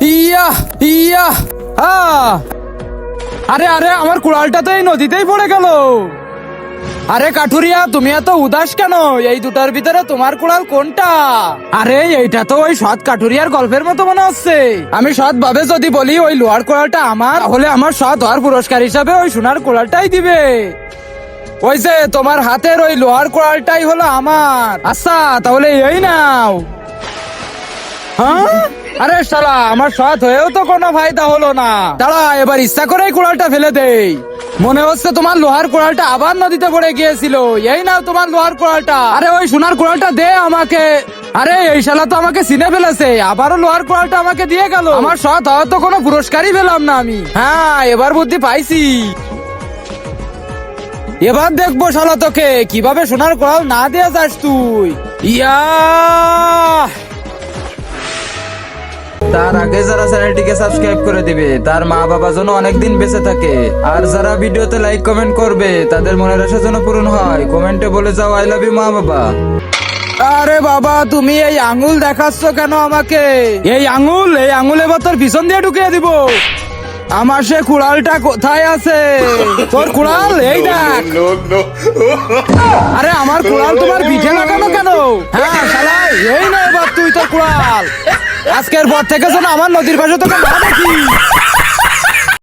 ইয়া ইয়া, আ। আরে আরে, আমার কুড়ালটা তো এই নদীতেই পড়ে গেল। আরে কাঠুরিয়া, তুমি এত উদাস কেন? এই দুটার ভিতরে তোমার কুড়াল কোনটা? আরে, এইটা তো ওই সৎ কাঠুরিয়ার গল্পের মতো মনে হচ্ছে। আমি সৎ ভাবে যদি বলি, ওই লোহার কুড়ালটা আমার হলে আমার সৎ হওয়ার পুরস্কার হিসাবে ওই সোনার কুড়ালটাই দিবে। ওই যে, তোমার হাতের ওই লোহার কুড়ালটাই হলো আমার। আচ্ছা তাহলে এই নাও। হ্যাঁ? আরে শালা, আমার সৎ হয়েও তো কোনো ফায়দা হলো না। দাঁড়া, এবার ইচ্ছা করেই কুড়ালটা ফেলে দেই। মনে হচ্ছে তোমার লোহার কুড়ালটা আবার নদীতে পড়ে গিয়েছিল। এই নাও তোমার লোহার কুড়ালটা। আরে ওই সোনার কুড়ালটা দে আমাকে। আরে, এই শালা তো আমাকে চিনে ফেলেছে। আবারও লোহার কুড়ালটা আমাকে দিয়ে গেল। আমার সৎ হওয়ার তো কোনো পুরস্কারই পেলাম না আমি। হ্যাঁ এবার বুদ্ধি পাইছি। এবার দেখব শালা তোকে, কীভাবে সোনার কুড়াল না দিয়ে যাস তুই। ইয়া! তার আগে যারা চ্যানেলটিকে সাবস্ক্রাইব করে দিবে তার মা বাবা যেন অনেকদিন বেঁচে থাকে। আর যারা ভিডিওতে লাইক কমেন্ট করবে তাদের মনের আশা যেন পূরণ হয়। কমেন্টে বলে যাও আই লাভ ইউ মা বাবা আরে বাবা তুমি এই আঙ্গুল দেখাচ্ছ কেন আমাকে? এই আঙ্গুল এই আঙ্গুল এবার তোর পিছন দিয়ে ঢুকিয়ে দিব। আমার সে কুড়ালটা কোথায় আছে? তোর কুড়াল এই দেখ। আরে আমার কুড়াল তোমার পিঠে লাগানো কেন? হ্যাঁ শালা এই না এবার তুই তোর কুড়াল। আজকের পর থেকে যেন আমার নদীর পাশে তোকে না দেখি।